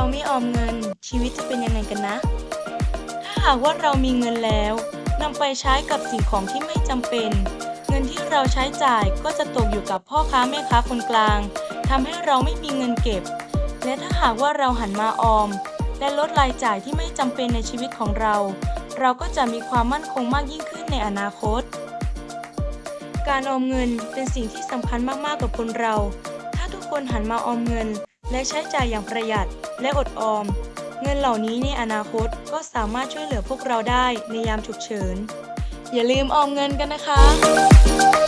เราไม่ออมเงิน ชีวิตจะเป็นยังไงกันนะ ถ้าหากว่าเรามีเงินแล้วนำไปใช้กับสิ่งของที่ไม่จำเป็น เงินที่เราใช้จ่ายก็จะตกอยู่กับพ่อค้าแม่ค้าคนกลางทำให้เราไม่มีเงินเก็บ และถ้าหากว่าเราหันมาออม และลดรายจ่ายที่ไม่จำเป็นในชีวิตของเรา เราก็จะมีความมั่นคงมากยิ่งขึ้นในอนาคต การออมเงินเป็นสิ่งที่สำคัญมากๆกับคนเรา ถ้าทุกคนหันมาออมเงิน และใช้จ่ายอย่างประหยัดและอดออม เงินเหล่านี้ในอนาคตก็สามารถช่วยเหลือพวกเราได้ในยามฉุกเฉิน อย่าลืมออมเงินกันนะคะ